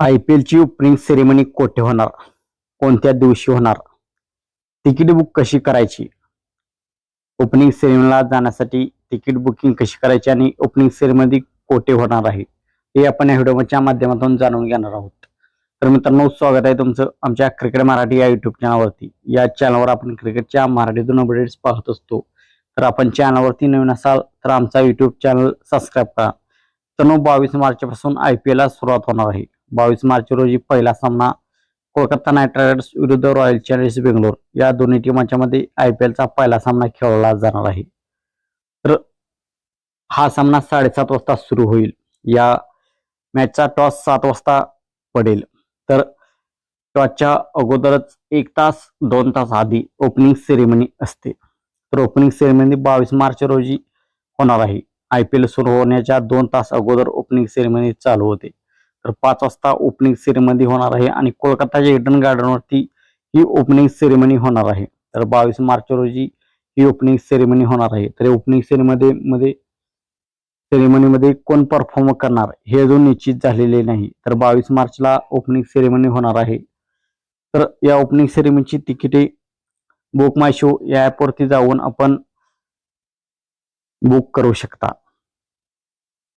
I P एलची opening ceremony कोठे होणार? कोणत्या दिवशी होणार? तिकीट बुक कशी करायची? ओपनिंग सेरेमनीला जाण्यासाठी तिकीट बुकिंग कशी करायची आणि ओपनिंग सेरेमनी कोठे होणार आहे? हे आपण या व्हिडिओच्या माध्यमातून जाणून घेणार आहोत. तर मित्रांनो स्वागत आहे तुमचं आमच्या क्रिकेट मराठी या युट्यूब चॅनलवरती या चॅनलवर आपण क्रिकेटच्या मराठीतून अपडेट्स पाहत असतो. तर आपण चॅनलवरती नवीन असाल तर आमचा युट्यूब चॅनल सबस्क्राईब करा. तर बावीस मार्चपासून आय पी एलला सुरुवात होणार आहे. बावीस मार्च रोजी पहिला सामना कोलकाता नाईट रायडर्स विरुद्ध रॉयल चॅलेंजर्स बेंगलोर या दोन्ही टीमांच्या मध्ये आय पी एलचा पहिला सामना खेळला जाणार आहे. तर हा सामना साडेसात वाजता सुरू होईल. या मॅचचा टॉस सात वाजता पडेल. तर टॉसच्या अगोदरच एक तास दोन तास आधी ओपनिंग सेरेमनी असते. तर ओपनिंग सेरेमनी बावीस मार्च रोजी होणार आहे. आय पी एल सुरू होण्याच्या दोन तास अगोदर ओपनिंग सेरेमनी चालू होते. तर पाच वाजता ओपनिंग सेरेमनी होणार आहे आणि कोलकाताच्या इडन गार्डनवरती ही ओपनिंग सेरेमनी होणार आहे. तर बावीस मार्च रोजी ही ओपनिंग सेरेमनी होणार आहे. तर ओपनिंग सेरेमनी मध्ये सेरेमनीमध्ये कोण परफॉर्म करणार हे अजून निश्चित झालेले नाही. तर बावीस मार्चला ओपनिंग सेरेमनी होणार आहे. तर या ओपनिंग सेरेमनीची तिकिटे बुक माय शो या ॲपवरती जाऊन आपण बुक करू शकता.